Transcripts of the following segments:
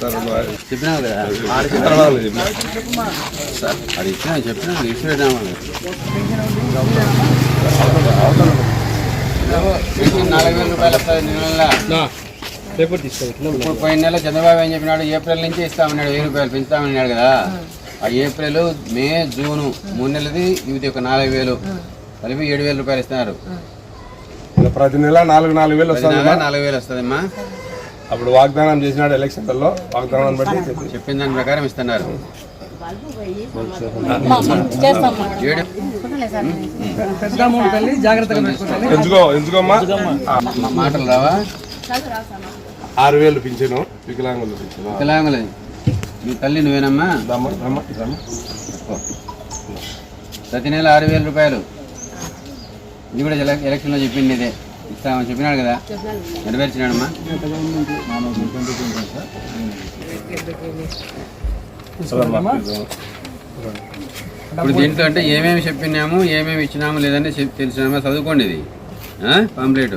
చెప్పినావు కదా? ఆడ సార్ అది ఇచ్చిన చెప్పినా ఇచ్చినాము నాలుగు వేల రూపాయలు వస్తుంది నెల పేపర్ తీసుకోవచ్చు ఇప్పుడు పోయిన నెల చంద్రబాబు ఏం చెప్పినాడు? ఏప్రిల్ నుంచి ఇస్తామన్నాడు వెయ్యి రూపాయలు పెంచుతామన్నాడు కదా. ఆ ఏప్రిల్ మే జూను మూడు నెలది ఇది ఒక నాలుగు వేలు. కలిపి ఏడు వేల రూపాయలు ఇస్తున్నారు. ప్రతి నెల నాలుగు నాలుగు వేలు వస్తుంది నెల నాలుగు వేలు వస్తుందమ్మా. అప్పుడు వాగ్దానం చేసినాడు ఎలక్షన్లలో. వాగ్దానం బట్టి చెప్పి చెప్పిన దాని ప్రకారం ఇస్తున్నారు. ఎంచుకో ఎంచుకోమ్మా. మాటలు రావా? ఆరు వేలు పింఛను వికలాంగులు పింఛను. వికలాంగులది. మీ తల్లి నువ్వేనమ్మా? ప్రతి నెల ఆరు వేల రూపాయలు. ఇది కూడా ఎల- ఎలక్షన్లో చెప్పింది ఇదే. ఇస్తామని చెప్పినాడు కదా. నెరవేర్చినాడమ్మా. ఇప్పుడు దీంట్లో అంటే ఏమేమి చెప్పినాము ఏమేమి ఇచ్చినాము లేదని తెలిసినామా? చదువుకోండి ఇది. పాంప్లెట్.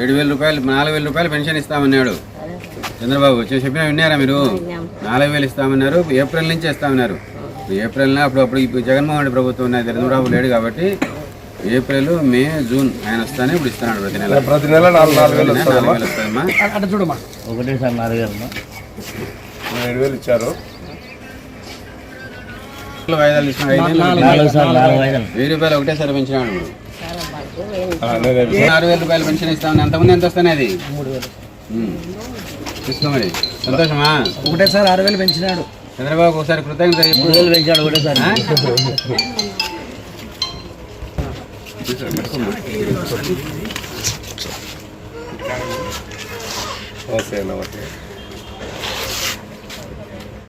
ఏడు వేల రూపాయలు నాలుగు వేల రూపాయలు పెన్షన్ ఇస్తామన్నాడు. చంద్రబాబు చెప్పినా విన్నారా మీరు? నాలుగు వేలు ఇస్తామన్నారు ఏప్రిల్ నుంచి ఇస్తామన్నారు. ఏప్రిల్ అప్పుడు అప్పుడు ఇప్పుడు జగన్మోహన్ రెడ్డి ప్రభుత్వం ఉన్నది చంద్రబాబు లేడు కాబట్టి ఏప్రిల్ మే జూన్ ఆయన వస్తానే ఇప్పుడు ఇస్తున్నాడు ప్రతి నెల. ప్రతి నెల నాలుగు నాలుగు వేలు వస్తాయమ్మా. అట్లా చూడమ్మా. ఒకటేసారి నాలుగు వేలు ఏడు వేలు ఇచ్చారు. వాయిదాలు ఇచ్చిన వెయ్యి రూపాయలు ఒకటేసారి పెంచినాడు. ఆరు వేల రూపాయలు పెన్షన్ ఇస్తామని అంతకుముందు ఎంత వస్తానే అది? ఉమ్. తీసుకో మరి సంతోషమా? ఒకటేసారి ఆరు వేలు పెంచినాడు. చంద్రబాబు ఒకసారి కృతజ్ఞత పెంచాడు ఒకటేసారి. Okay okay